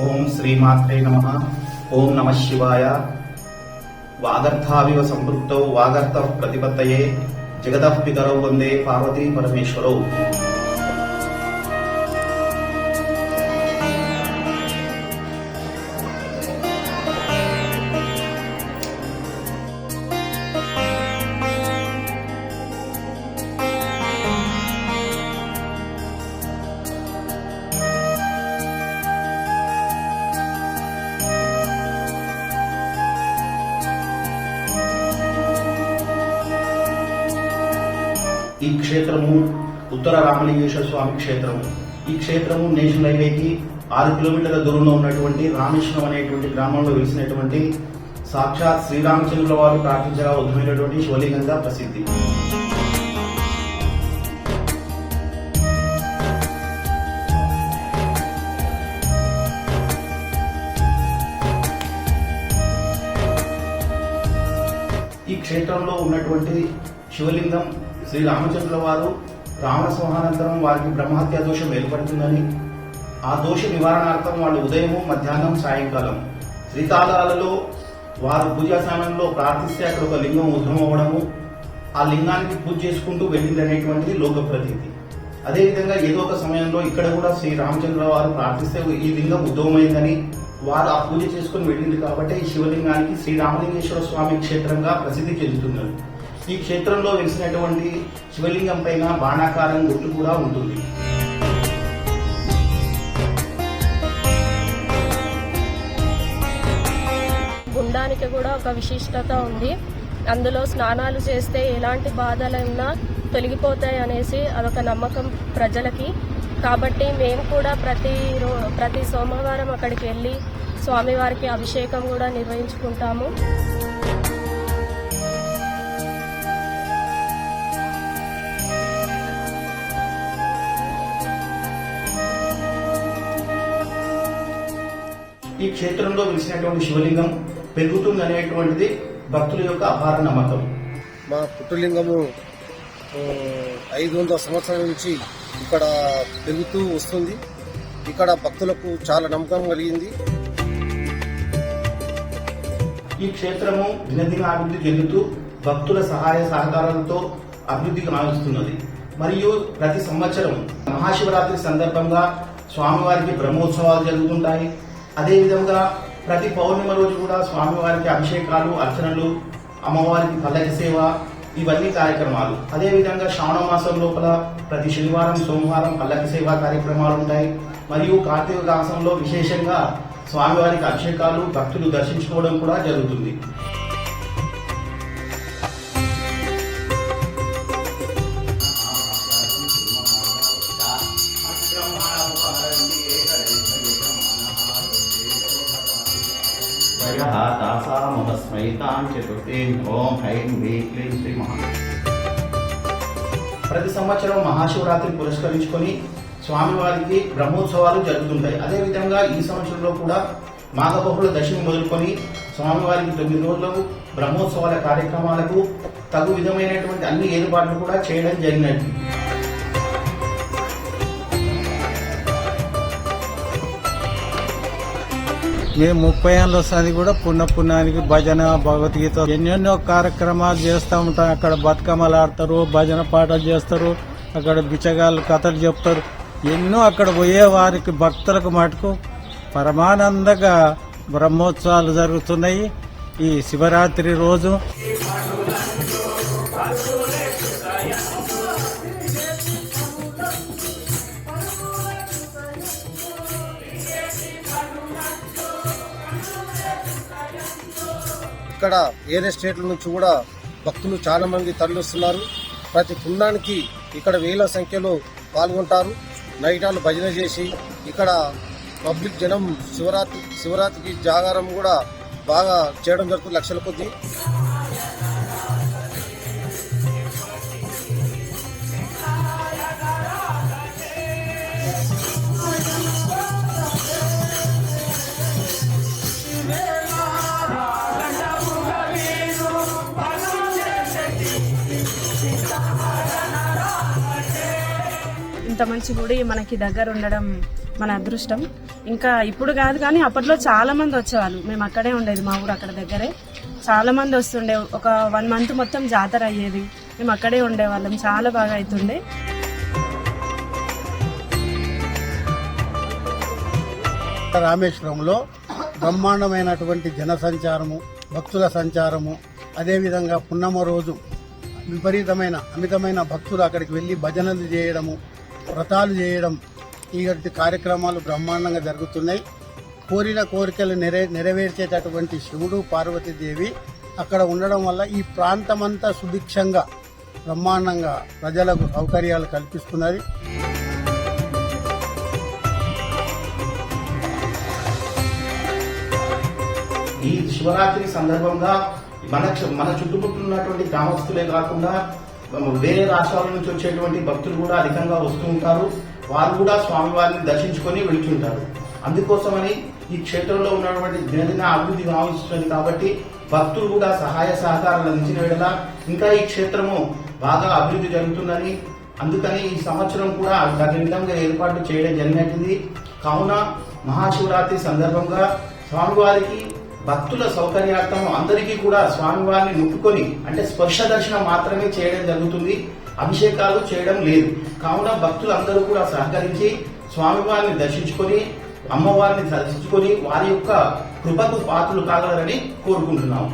ఓం శ్రీమాత్రే నమ. ఓం నమ శివాయ. వాగర్థావివ సంపృక్తౌ వాగర్థ ప్రతిపత్తయే. జగదః పితరౌ వందే పార్వతీ పరమేశ్వరౌ. ఈ క్షేత్రము ఉత్తర రామలింగేశ్వర స్వామి క్షేత్రము. ఈ క్షేత్రము నేషనల్ హైవేకి ఆరు కిలోమీటర్ల దూరంలో ఉన్నటువంటి రామేశ్వరం అనేటువంటి గ్రామంలో వెలిసినటువంటి సాక్షాత్ శ్రీరామచంద్రుల వారు ప్రార్థించగా ఉద్భవించినటువంటి శివలింగంగా ప్రసిద్ధి. ఈ క్షేత్రంలో ఉన్నటువంటి శివలింగం శ్రీ రామచంద్రుల వారు రావణ సంహానంతరం వారికి బ్రహ్మహత్య దోషం ఏర్పడుతుందని ఆ దోష నివారణార్థం వాళ్ళు ఉదయము మధ్యాహ్నం సాయంకాలం శ్రీకాలాలలో వారు పూజా సమయంలో ప్రార్థిస్తే అక్కడ ఒక లింగం ఉద్భవం అవ్వడము ఆ లింగానికి పూజ చేసుకుంటూ వెళ్ళింది అనేటువంటిది లోక ప్రతీతి అదేవిధంగా ఏదో ఒక సమయంలో ఇక్కడ కూడా శ్రీ రామచంద్ర వారు ప్రార్థిస్తే ఈ లింగం ఉద్భవమైందని వారు ఆ పూజ చేసుకుని వెళ్ళింది కాబట్టి ఈ శివలింగానికి శ్రీ రామలింగేశ్వర స్వామి క్షేత్రంగా ప్రసిద్ధి చెందుతున్నారు. ఈ క్షేత్రంలో వెలిసినటువంటి శివలింగం పైన బాణాకారం గుర్తు కూడా ఉంటుంది. గుండానికి కూడా ఒక విశిష్టత ఉంది. అందులో స్నానాలు చేస్తే ఎలాంటి బాధలైనా తొలగిపోతాయి అనేసి అదొక నమ్మకం ప్రజలకి. కాబట్టి మేము కూడా ప్రతి రో ప్రతి సోమవారం అక్కడికి వెళ్ళి స్వామివారికి అభిషేకం కూడా నిర్వహించుకుంటాము. ఈ క్షేత్రంలో వెలిసినటువంటి శివలింగం పెరుగుతుంది అనేటువంటిది భక్తుల యొక్క అపార నమ్మకం. మా పుట్టులింగము ఐదు వందల సంవత్సరాల నుంచి ఇక్కడ పెరుగుతూ వస్తుంది. ఇక్కడ భక్తులకు చాలా నమ్మకం కలిగింది. ఈ క్షేత్రము దినదిన అభివృద్ధి చెందుతూ భక్తుల సహాయ సహకారాలతో అభివృద్ధి కావిస్తున్నది మరియు ప్రతి సంవత్సరం మహాశివరాత్రి సందర్భంగా స్వామివారికి బ్రహ్మోత్సవాలు జరుగుతుంటాయి. అదేవిధంగా ప్రతి పౌర్ణిమ రోజు కూడా స్వామివారికి అభిషేకాలు అర్చనలు అమ్మవారికి పల్లకి సేవ ఇవన్నీ కార్యక్రమాలు. అదేవిధంగా శ్రావణ మాసం లోపల ప్రతి శనివారం సోమవారం పల్లకి సేవ కార్యక్రమాలు ఉంటాయి. మరియు కార్తీక మాసంలో విశేషంగా స్వామివారికి అభిషేకాలు భక్తులు దర్శించుకోవడం కూడా జరుగుతుంది. తాసామస్మైతాం చతుర్థీం ఓం హైం హ్రీం క్లీం శ్రీ మహా ప్రతి సంవత్సరం మహాశివరాత్రి పురస్కరించుకొని స్వామివారికి బ్రహ్మోత్సవాలు జరుగుతుంటాయి. అదేవిధంగా ఈ సంవత్సరంలో కూడా మాఘబహుళ దశమి మొదలుకొని స్వామివారికి తొమ్మిది రోజులకు బ్రహ్మోత్సవాల కార్యక్రమాలకు తగు విధమైనటువంటి అన్ని ఏర్పాట్లు కూడా చేయడం జరిగినట్టు. మేము ముప్పై ఏళ్ళ వస్తుంది కూడా పున్న పుణ్యానికి భజన భగవద్గీత ఎన్నెన్నో కార్యక్రమాలు చేస్తూ ఉంటాం. అక్కడ బతుకమ్మలు ఆడతారు భజన పాటలు చేస్తారు అక్కడ బిచ్చగాళ్ళు కథలు చెప్తారు. ఎన్నో అక్కడ పోయే వారికి భక్తులకు మటుకు పరమానందంగా బ్రహ్మోత్సవాలు జరుగుతున్నాయి. ఈ శివరాత్రి రోజు ఇక్కడ వేరే స్టేట్ల నుంచి కూడా భక్తులు చాలా మంది తరలిస్తున్నారు. ప్రతి పుణ్యానికి ఇక్కడ వేల సంఖ్యలో పాల్గొంటారు. నైటాలు భజన చేసి ఇక్కడ పబ్లిక్ జనం శివరాత్రి శివరాత్రికి జాగారం కూడా బాగా చేయడం జరుగుతుంది. లక్షల కొద్దీ ఇంత మంచి గుడి మనకి దగ్గర ఉండడం మన అదృష్టం. ఇంకా ఇప్పుడు కాదు కానీ అప్పట్లో చాలా మంది వచ్చేవాళ్ళు. మేము అక్కడే ఉండేది మా ఊరు అక్కడ దగ్గరే. చాలా మంది వస్తుండే. ఒక వన్ మంత్ మొత్తం జాతర అయ్యేది. మేము అక్కడే ఉండేవాళ్ళం. చాలా బాగా అవుతుండే రామేశ్వరంలో బ్రహ్మాండమైనటువంటి జన సంచారము భక్తుల సంచారము అదేవిధంగా పున్నమ రోజు విపరీతమైన అమితమైన భక్తులు అక్కడికి వెళ్ళి భజనలు చేయడము వ్రతాలు చేయడం ఇటువంటి కార్యక్రమాలు బ్రహ్మాండంగా జరుగుతున్నాయి. కోరిన కోరికలు నెరవే నెరవేర్చేటటువంటి శివుడు పార్వతీదేవి అక్కడ ఉండడం వల్ల ఈ ప్రాంతమంతా సుభిక్షంగా బ్రహ్మాండంగా ప్రజలకు సౌకర్యాలు కల్పిస్తున్నది. ఈ శివరాత్రి సందర్భంగా మన మన చుట్టుపక్కల ఉన్నటువంటి గ్రామస్తులే కాకుండా వేరే రాష్ట్రాల నుంచి వచ్చేటువంటి భక్తులు కూడా అధికంగా వస్తూ ఉంటారు. వారు కూడా స్వామివారిని దర్శించుకొని వెళుతుంటారు. అందుకోసమని ఈ క్షేత్రంలో ఉన్నటువంటి దినదిన అభివృద్ధి కావిస్తుంది కాబట్టి భక్తులు కూడా సహాయ సహకారాలు అందించిన వేళ ఇంకా ఈ క్షేత్రము బాగా అభివృద్ధి జరుగుతుందని అందుకని ఈ సంవత్సరం కూడా తగిన విధంగా ఏర్పాటు చేయడం జరిగినట్టుంది. కావున మహాశివరాత్రి సందర్భంగా స్వామివారికి భక్తుల సౌకర్యార్థం అందరికీ కూడా స్వామివారిని ముట్టుకొని అంటే స్పర్శ దర్శనం మాత్రమే చేయడం జరుగుతుంది. అభిషేకాలు చేయడం లేదు. కావున భక్తులందరూ కూడా సహకరించి స్వామివారిని దర్శించుకొని అమ్మవారిని దర్శించుకొని వారి యొక్క కృపకు పాత్రలు కాగలరని కోరుకుంటున్నాము.